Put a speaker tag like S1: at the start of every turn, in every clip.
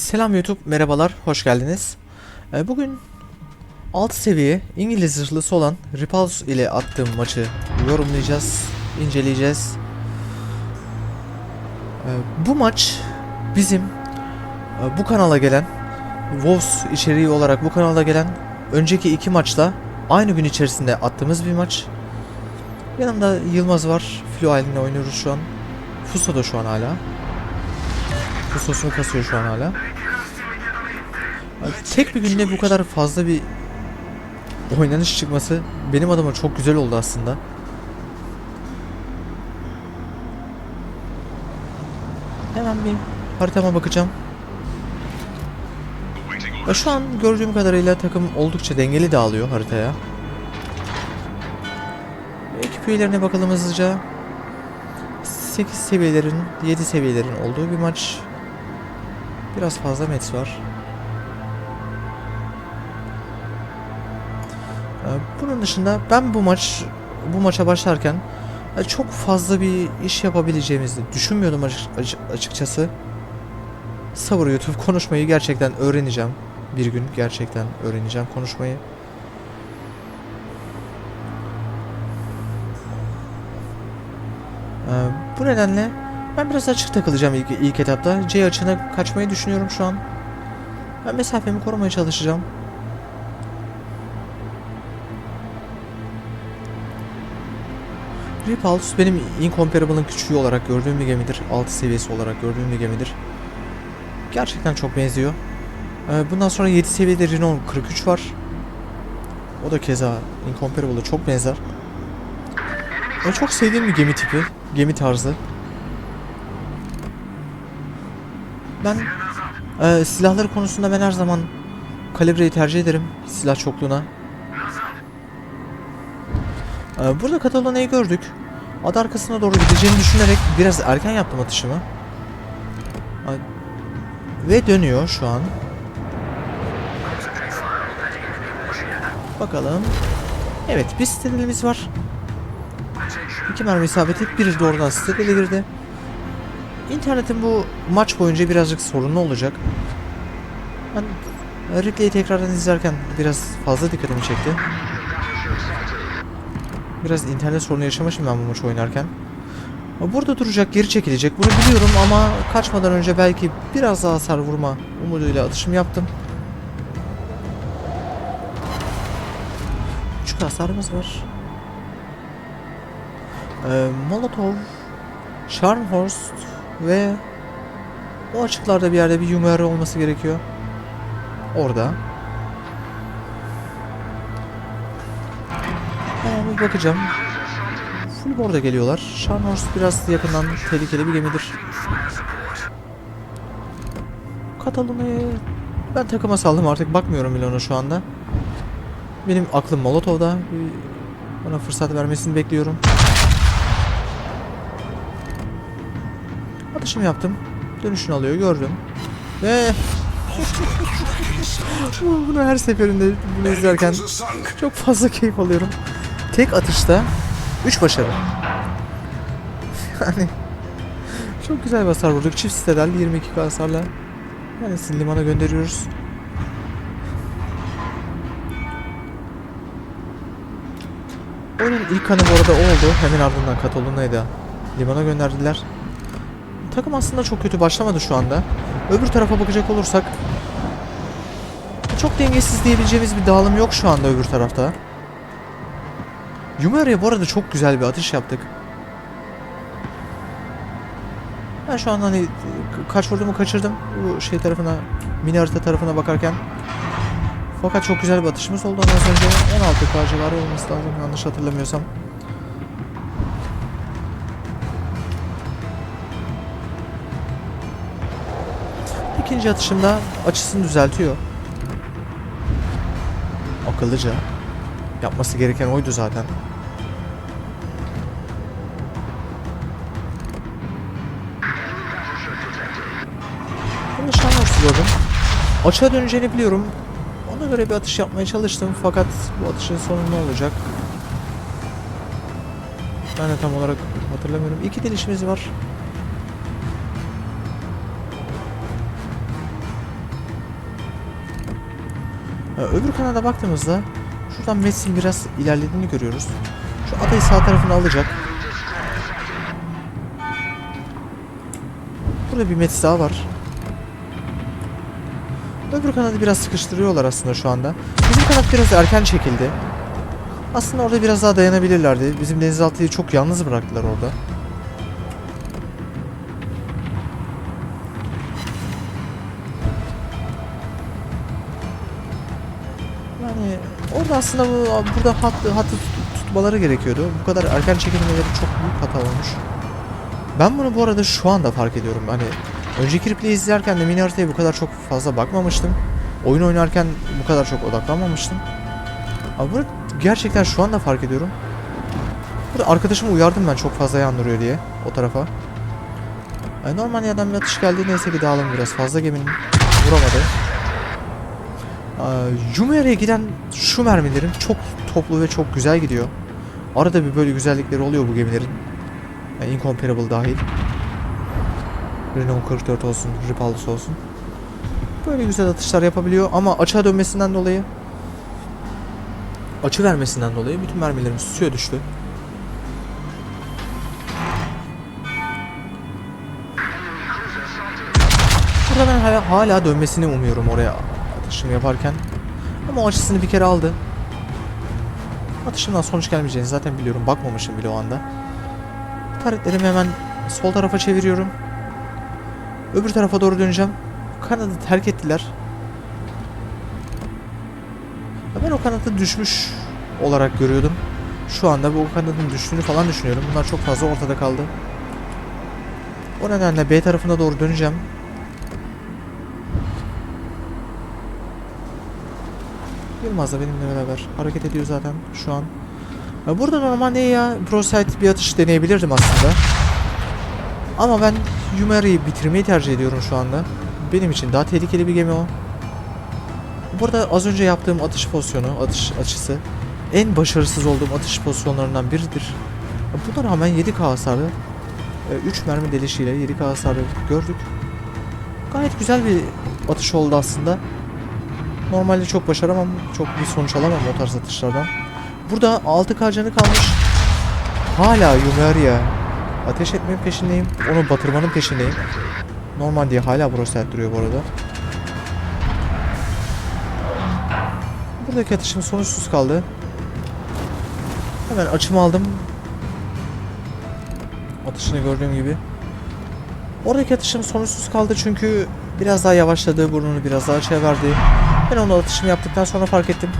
S1: Selam YouTube, merhabalar, hoş geldiniz. Ee, Bugün 6 seviye İngiliz zırhlısı olan Repulse ile attığım maçı yorumlayacağız, inceleyeceğiz. Ee, Bu maç bizim e, bu kanala gelen WoWs içeriği olarak bu kanala gelen önceki iki maçla aynı gün içerisinde attığımız bir maç. Yanımda Yılmaz var. Flo halinde oynuyoruz şu an. Fuso da şu an hala. Fusosunu kasıyor şu an hala. Tek bir günde bu kadar fazla bir oynanış çıkması benim adıma çok güzel oldu aslında. Hemen bir haritama bakacağım. Ya şu an gördüğüm kadarıyla takım oldukça dengeli dağılıyor haritaya. Ekip üyelerine bakalım hızlıca. 8 seviyelerin, 7 seviyelerin olduğu bir maç. Biraz fazla mets var. Ee, Bunun dışında ben bu maç bu maça başlarken e, çok fazla bir iş yapabileceğimizi düşünmüyordum açık- açık- açıkçası. Sabır YouTube konuşmayı gerçekten öğreneceğim. Bir gün gerçekten öğreneceğim konuşmayı. Ee, bu nedenle ben biraz açık takılacağım ilk, ilk etapta. C açığına kaçmayı düşünüyorum şu an. Ben mesafemi korumaya çalışacağım. Repulse benim Incomparable'ın küçüğü olarak gördüğüm bir gemidir. 6 seviyesi olarak gördüğüm bir gemidir. Gerçekten çok benziyor. Ee, bundan sonra 7 seviyede Renault 43 var. O da keza Incomparable'a çok benzer. Ben çok sevdiğim bir gemi tipi, gemi tarzı. Ben e, silahları konusunda ben her zaman kalibreyi tercih ederim silah çokluğuna. E, burada Catalana'yı gördük. Ad arkasına doğru gideceğini düşünerek biraz erken yaptım atışımı. E, Ve dönüyor şu an. Bakalım. Evet bir stilimiz var. İki mermi isabeti, biri doğrudan sitede girdi. İnternetin bu maç boyunca birazcık sorunlu olacak. Ben replay'i tekrardan izlerken biraz fazla dikkatimi çekti. Biraz internet sorunu yaşamışım ben bu maçı oynarken. Burada duracak, geri çekilecek. Bunu biliyorum ama kaçmadan önce belki biraz daha hasar vurma umuduyla atışım yaptım. Küçük hasarımız var. Ee, Molotov, Scharnhorst ve o açıklarda bir yerde bir Yumari olması gerekiyor. Orada. Hemen bir bakacağım. Full board'a geliyorlar. Scharnhorst biraz yakından tehlikeli bir gemidir. Katalonya'yı ben takıma saldım artık bakmıyorum bile ona şu anda. Benim aklım Molotov'da. Bana fırsat vermesini bekliyorum. Atışımı yaptım. Dönüşünü alıyor gördüm. Ve Bu- bunu her seferinde bunu izlerken çok fazla keyif alıyorum. Tek atışta 3 başarı. Yani çok güzel bir hasar vurduk. Çift sitedel 22k hasarla. Yani limana gönderiyoruz. Oyunun ilk kanı bu arada o oldu. Hemen ardından Katalonya'yı da limana gönderdiler. Takım aslında çok kötü başlamadı şu anda. Öbür tarafa bakacak olursak çok dengesiz diyebileceğimiz bir dağılım yok şu anda öbür tarafta. Yumari'ye bu arada çok güzel bir atış yaptık. Ben şu an hani kaç vurduğumu kaçırdım bu şey tarafına, mini harita tarafına bakarken. Fakat çok güzel bir atışımız oldu ondan önce 16 k civarı olması lazım yanlış hatırlamıyorsam. İkinci atışımda açısını düzeltiyor. Akıllıca. Yapması gereken oydu zaten. Bunu şanlırsız gördüm. Açığa döneceğini biliyorum. Ona göre bir atış yapmaya çalıştım fakat bu atışın sonu ne olacak? Ben de tam olarak hatırlamıyorum. İki delişimiz var. Öbür kanada baktığımızda şuradan Mets'in biraz ilerlediğini görüyoruz. Şu adayı sağ tarafına alacak. Burada bir Mets daha var. Öbür kanadı biraz sıkıştırıyorlar aslında şu anda. Bizim kanat biraz erken çekildi. Aslında orada biraz daha dayanabilirlerdi. Bizim denizaltıyı çok yalnız bıraktılar orada. Aslında bu, burada hattı, hattı tut- tutmaları gerekiyordu. Bu kadar erken çekilmeleri çok büyük hata olmuş. Ben bunu bu arada şu anda fark ediyorum. Hani önceki replay izlerken de mini haritaya bu kadar çok fazla bakmamıştım. Oyun oynarken bu kadar çok odaklanmamıştım. Ama bunu gerçekten şu anda fark ediyorum. Burada arkadaşımı uyardım ben çok fazla yandırıyor diye o tarafa. Yani normal yerden bir atış geldi neyse ki dağılım biraz fazla geminin vuramadı. Ee, Jumeirah'e giden şu mermilerin çok toplu ve çok güzel gidiyor. Arada bir böyle güzellikleri oluyor bu gemilerin. Yani incomparable dahil. Renault 44 olsun, Ripalus olsun. Böyle güzel atışlar yapabiliyor ama açığa dönmesinden dolayı açı vermesinden dolayı bütün mermilerimiz suya düştü. Burada ben hala, hala dönmesini umuyorum oraya atışımı yaparken. Ama o açısını bir kere aldı. Atışımdan sonuç gelmeyeceğini zaten biliyorum. Bakmamışım bile o anda. Taretlerimi hemen sol tarafa çeviriyorum. Öbür tarafa doğru döneceğim. Kanadı terk ettiler. Ben o kanadı düşmüş olarak görüyordum. Şu anda bu kanadın düştüğünü falan düşünüyorum. Bunlar çok fazla ortada kaldı. O nedenle B tarafına doğru döneceğim. Yılmaz da benimle beraber hareket ediyor zaten şu an. Ya burada normalde ya Brosite bir atış deneyebilirdim aslında. Ama ben Yumera'yı bitirmeyi tercih ediyorum şu anda. Benim için daha tehlikeli bir gemi o. Burada az önce yaptığım atış pozisyonu, atış açısı en başarısız olduğum atış pozisyonlarından biridir. Buna rağmen 7K hasarı, 3 mermi delişiyle 7K hasarı gördük. Gayet güzel bir atış oldu aslında. Normalde çok başaramam, çok bir sonuç alamam o tarz atışlardan. Burada 6K canı kalmış. Hala Yumeria. Ateş etmenin peşindeyim. Onu batırmanın peşindeyim. Normal diye hala Brosel duruyor bu arada. Buradaki atışım sonuçsuz kaldı. Hemen açımı aldım. Atışını gördüğüm gibi. Oradaki atışım sonuçsuz kaldı çünkü biraz daha yavaşladı, burnunu biraz daha açığa verdi. Ben onu atışımı yaptıktan sonra fark ettim.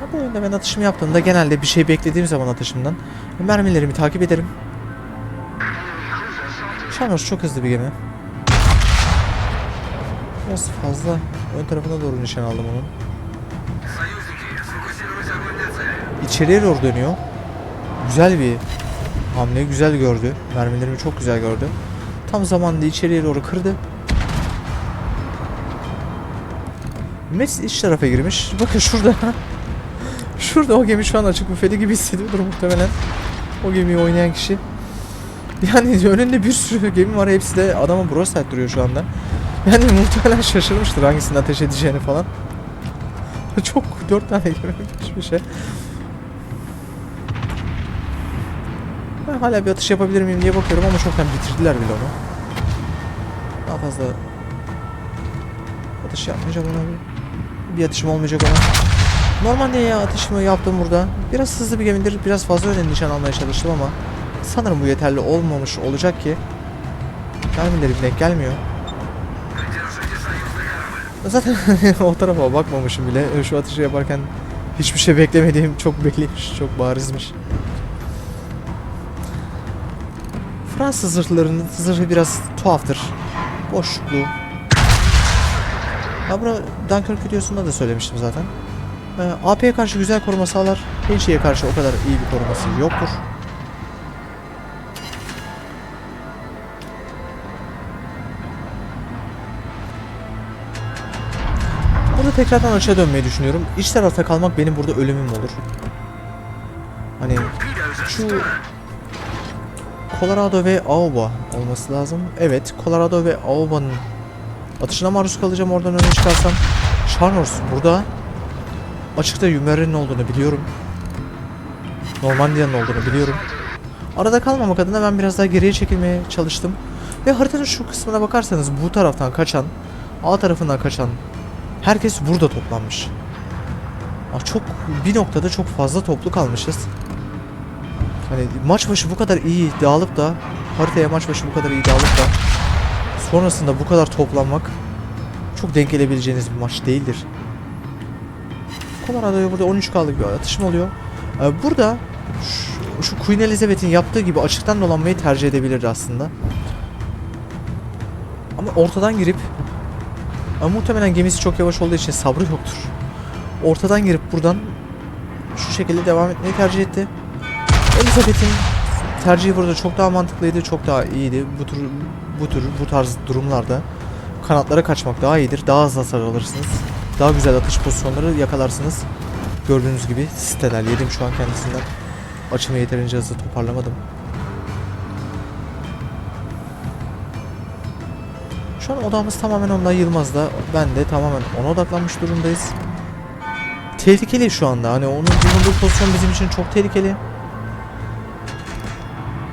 S1: Ha, bu oyunda ben atışımı yaptığımda genelde bir şey beklediğim zaman atışımdan mermilerimi takip ederim. Şanos çok hızlı bir gemi. Biraz fazla ön tarafına doğru nişan aldım onun. İçeriye doğru dönüyor. Güzel bir hamle, güzel gördü. Mermilerimi çok güzel gördü. Tam zamanında içeriye doğru kırdı. Mets iç tarafa girmiş. Bakın şurada. şurada o gemi şu an açık büfeli gibi hissediyordur muhtemelen. O gemiyi oynayan kişi. Yani önünde bir sürü gemi var. Hepsi de adama broadside duruyor şu anda. Yani muhtemelen şaşırmıştır hangisini ateş edeceğini falan. Çok dört tane gemi bir şey. Hala bir atış yapabilir miyim diye bakıyorum ama çoktan bitirdiler bile onu. Daha fazla atış yapmayacağım ona bir. Atışım olmayacak ona. Normalde ya atışımı yaptım burada. Biraz hızlı bir gemidir. Biraz fazla önemli nişan almaya çalıştım ama sanırım bu yeterli olmamış olacak ki. Mermileri denk gelmiyor. Zaten o tarafa bakmamışım bile. Şu atışı yaparken hiçbir şey beklemediğim çok belliymiş. Çok barizmiş. Fransız zırhlarının zırhı biraz tuhaftır. Boşluklu. Ya bunu Dunkirk videosunda da söylemiştim zaten. Ee, AP'ye karşı güzel koruma sağlar. HE'ye karşı o kadar iyi bir koruması yoktur. Burada tekrardan açığa dönmeyi düşünüyorum. İç tarafta kalmak benim burada ölümüm olur. Hani şu Colorado ve Aoba olması lazım. Evet, Colorado ve Aoba'nın Atışına maruz kalacağım oradan öne çıkarsam. Sharnors burada. Açıkta Yumer'in olduğunu biliyorum. Normandia'nın olduğunu biliyorum. Arada kalmamak adına ben biraz daha geriye çekilmeye çalıştım. Ve haritanın şu kısmına bakarsanız bu taraftan kaçan, A tarafından kaçan herkes burada toplanmış. Ah, çok bir noktada çok fazla toplu kalmışız. Hani maç başı bu kadar iyi dağılıp da haritaya maç başı bu kadar iyi dağılıp da sonrasında bu kadar toplanmak çok denk gelebileceğiniz bir maç değildir. Colorado'ya burada 13 kaldık bir atışma oluyor. Ee, burada şu, şu Queen Elizabeth'in yaptığı gibi açıktan dolanmayı tercih edebilirdi aslında. Ama ortadan girip ama muhtemelen gemisi çok yavaş olduğu için sabrı yoktur. Ortadan girip buradan şu şekilde devam etmeyi tercih etti. Elizabeth'in tercihi burada çok daha mantıklıydı, çok daha iyiydi. Bu tür bu tür bu tarz durumlarda kanatlara kaçmak daha iyidir. Daha az hasar alırsınız. Daha güzel atış pozisyonları yakalarsınız. Gördüğünüz gibi siteler yedim şu an kendisinden. Açımı yeterince hızlı toparlamadım. Şu an odamız tamamen onda Yılmaz'da. Ben de tamamen ona odaklanmış durumdayız. Tehlikeli şu anda. Hani onun bulunduğu pozisyon bizim için çok tehlikeli.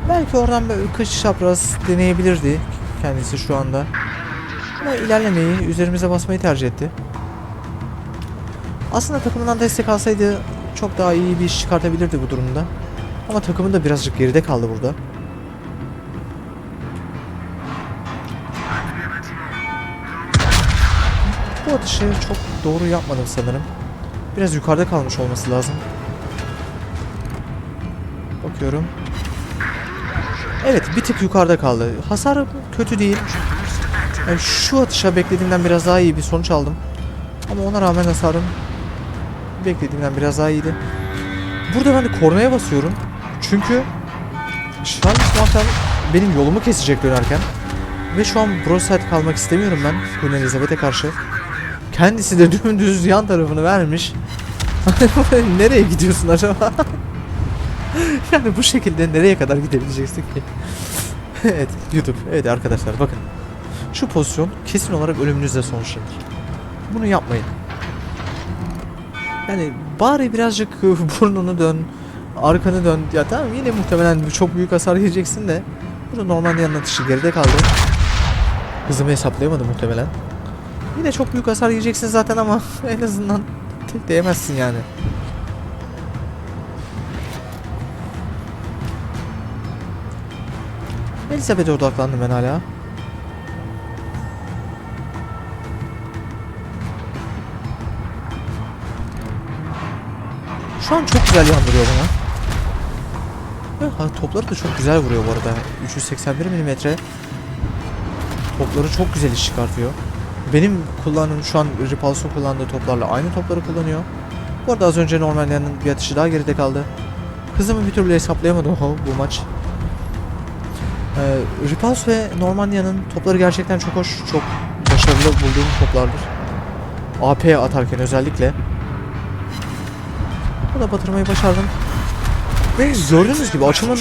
S1: Belki oradan böyle kış çapraz deneyebilirdi kendisi şu anda. Ama ilerlemeyi, üzerimize basmayı tercih etti. Aslında takımından destek alsaydı çok daha iyi bir iş çıkartabilirdi bu durumda. Ama takımın da birazcık geride kaldı burada. Bu atışı çok doğru yapmadım sanırım. Biraz yukarıda kalmış olması lazım. Bakıyorum. Evet bir tık yukarıda kaldı. Hasar kötü değil. Yani şu atışa beklediğimden biraz daha iyi bir sonuç aldım. Ama ona rağmen hasarım beklediğimden biraz daha iyiydi. Burada ben de kornaya basıyorum. Çünkü Charles Martel benim yolumu kesecek dönerken. Ve şu an broadside kalmak istemiyorum ben Queen Elizabeth'e karşı. Kendisi de dümdüz yan tarafını vermiş. nereye gidiyorsun acaba? yani bu şekilde nereye kadar gidebileceksin ki? evet YouTube. Evet arkadaşlar bakın. Şu pozisyon kesin olarak ölümünüzle sonuçlanır. Bunu yapmayın. Yani bari birazcık burnunu dön, arkanı dön. Ya tamam yine muhtemelen çok büyük hasar yiyeceksin de. Burada normal yan atışı geride kaldı. Hızımı hesaplayamadım muhtemelen. Yine çok büyük hasar yiyeceksin zaten ama en azından tek değemezsin yani. Elizabeth'e odaklandım ben hala. Şu an çok güzel yandırıyor bana. Ha, topları da çok güzel vuruyor bu arada. 381 milimetre. Topları çok güzel iş çıkartıyor. Benim kullandığım şu an Repulse'un kullandığı toplarla aynı topları kullanıyor. Bu arada az önce Normalia'nın bir atışı daha geride kaldı. Hızımı bir türlü hesaplayamadım bu maç. Ee, Repulse ve Normandia'nın topları gerçekten çok hoş, çok başarılı bulduğum toplardır. AP atarken özellikle. Bu da batırmayı başardım. Ve gördüğünüz gibi açımın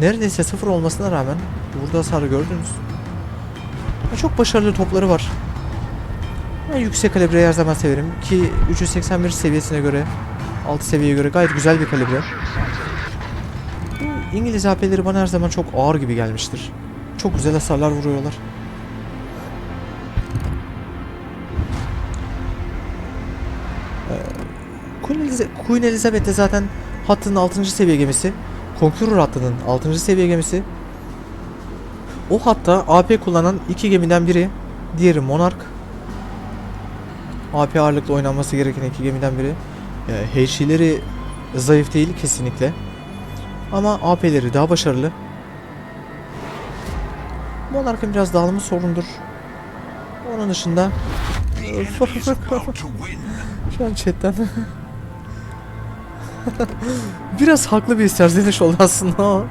S1: neredeyse sıfır olmasına rağmen burada hasarı gördünüz. Ya çok başarılı topları var. Ben yüksek kalibreyi her zaman severim ki 381 seviyesine göre 6 seviyeye göre gayet güzel bir kalibre. İngiliz AP'leri bana her zaman çok ağır gibi gelmiştir. Çok güzel hasarlar vuruyorlar. Ee, Queen, Elizabeth de zaten hattının 6. seviye gemisi. Conqueror hattının 6. seviye gemisi. O hatta AP kullanan iki gemiden biri. Diğeri Monarch. AP ağırlıklı oynanması gereken iki gemiden biri. E, HC'leri zayıf değil kesinlikle. Ama AP'leri daha başarılı. Monarch'ın biraz dağılımı sorundur. Onun dışında şu an chatten Biraz haklı bir serzeniş oldu aslında ama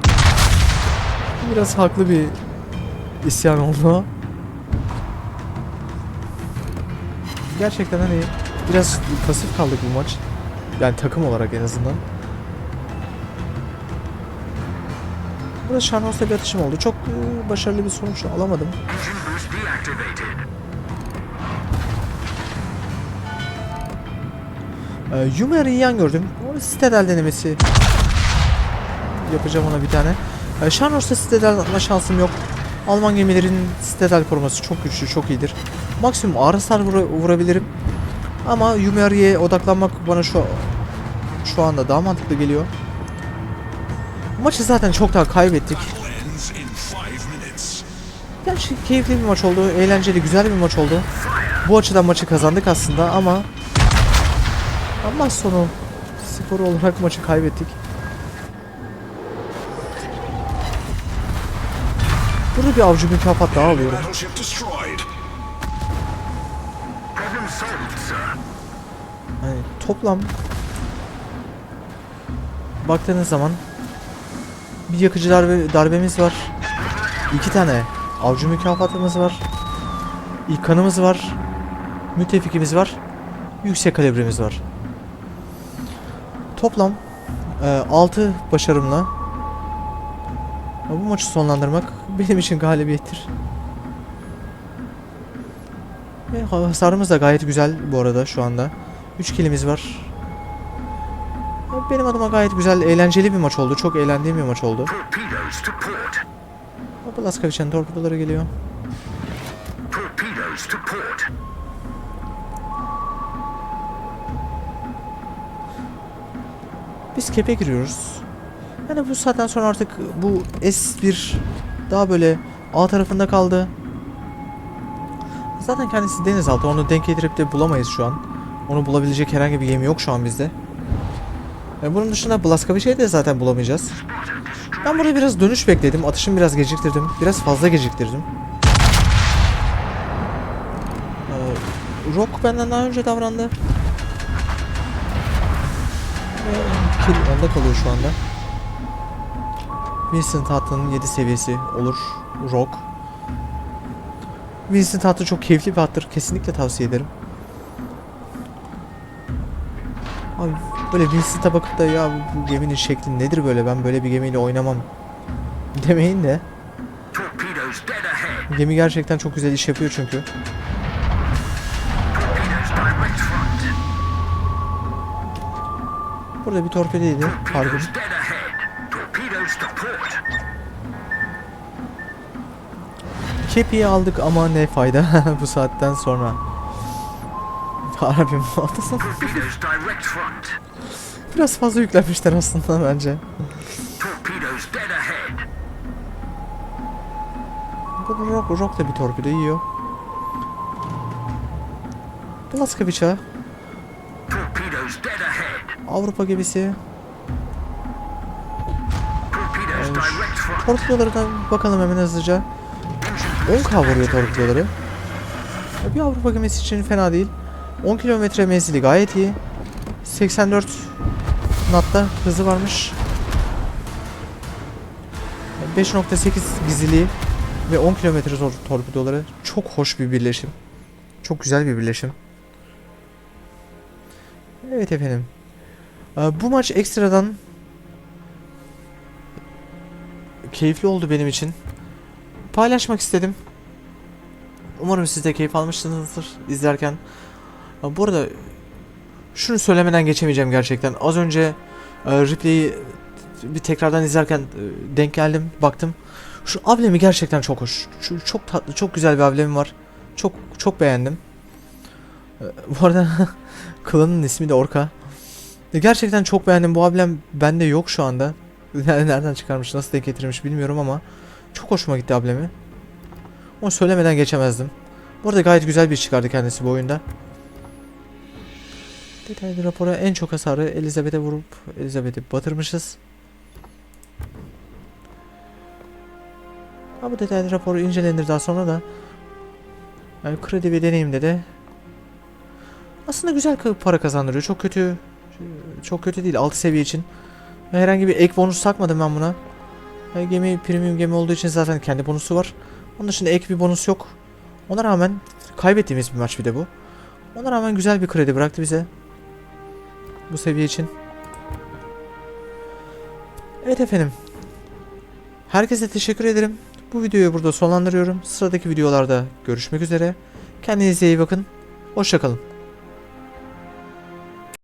S1: Biraz haklı bir isyan oldu. Gerçekten hani biraz pasif kaldık bu maç. Yani takım olarak en azından. da Şarnos'la bir atışım oldu. Çok e, başarılı bir sonuç alamadım. Ee, Yumer'i yan gördüm. O sitedel denemesi yapacağım ona bir tane. Ee, Şarnos'ta sitedel atma şansım yok. Alman gemilerin sitedel koruması çok güçlü, çok iyidir. Maksimum ağır hasar vura vurabilirim. Ama Yumer'iye odaklanmak bana şu şu anda daha mantıklı geliyor. Maçı zaten çok daha kaybettik. Gerçi keyifli bir maç oldu, eğlenceli, güzel bir maç oldu. Bu açıdan maçı kazandık aslında ama ama sonu skor olarak maçı kaybettik. Burada bir avcı mükafat daha alıyorum. Yani toplam baktığınız zaman bir yakıcı darbe, darbemiz var. iki tane avcı mükafatımız var. İlkanımız var. Müttefikimiz var. Yüksek kalibremiz var. Toplam 6 başarımla bu maçı sonlandırmak benim için galibiyettir. Ve hasarımız da gayet güzel bu arada şu anda. 3 kilimiz var. Benim adıma gayet güzel, eğlenceli bir maç oldu. Çok eğlendiğim bir maç oldu. Blaskavic'in torpidoları geliyor. Biz kepe giriyoruz. Yani bu saatten sonra artık bu S1 daha böyle A tarafında kaldı. Zaten kendisi denizaltı. Onu denk getirip de bulamayız şu an. Onu bulabilecek herhangi bir gemi yok şu an bizde. E bunun dışında Blaskavic'i de zaten bulamayacağız. Ben burada biraz dönüş bekledim. Atışımı biraz geciktirdim. Biraz fazla geciktirdim. Ee, Rock benden daha önce davrandı. Ve kill onda kalıyor şu anda. Vincent Hatt'ın 7 seviyesi olur. Rock. Vincent Hattı çok keyifli bir hattır. Kesinlikle tavsiye ederim. Abi böyle Vincent'a bakıp da ya bu, bu geminin şekli nedir böyle ben böyle bir gemiyle oynamam demeyin de. Gemi gerçekten çok güzel iş yapıyor çünkü. Burada bir torpedeydi. Pardon. Kepi'yi aldık ama ne fayda bu saatten sonra. Harbi
S2: front.
S1: Biraz fazla yüklenmişler aslında bence. Bu Rock, Rock da bir torpido yiyor.
S2: Dead ahead.
S1: Avrupa gemisi.
S2: Torpedoes direct front.
S1: Torpidoları da bakalım hemen hızlıca. 10k vuruyor torpidoları. Bir Avrupa gemisi için fena değil. 10 kilometre menzili gayet iyi. 84 natta hızı varmış. 5.8 gizliliği ve 10 kilometre tor torpidoları çok hoş bir birleşim. Çok güzel bir birleşim. Evet efendim. Ee, Bu maç ekstradan keyifli oldu benim için. Paylaşmak istedim. Umarım siz de keyif almışsınızdır izlerken. Ha, Bu arada şunu söylemeden geçemeyeceğim gerçekten. Az önce e, replay'i bir tekrardan izlerken e, denk geldim, baktım. Şu ablemi gerçekten çok hoş. Çok tatlı, çok güzel bir ablemi var. Çok çok beğendim. E, Bu arada klanın ismi de Orka. Gerçekten çok beğendim. Bu ablem bende yok şu anda. Nereden çıkarmış, nasıl denk getirmiş bilmiyorum ama çok hoşuma gitti ablemi. Onu söylemeden geçemezdim. Bu arada gayet güzel bir çıkardı kendisi bu oyunda. Detaylı rapora en çok hasarı Elizabeth'e vurup Elizabeth'i batırmışız. Ha bu detaylı raporu incelenir daha sonra da yani kredi ve deneyimde de aslında güzel para kazandırıyor. Çok kötü çok kötü değil 6 seviye için. Herhangi bir ek bonus takmadım ben buna. E, Gemi premium gemi olduğu için zaten kendi bonusu var. Onun dışında ek bir bonus yok. Ona rağmen kaybettiğimiz bir maç bir de bu. Ona rağmen güzel bir kredi bıraktı bize. Bu seviye için. Evet efendim. Herkese teşekkür ederim. Bu videoyu burada sonlandırıyorum. Sıradaki videolarda görüşmek üzere. Kendinize iyi bakın. Hoşçakalın.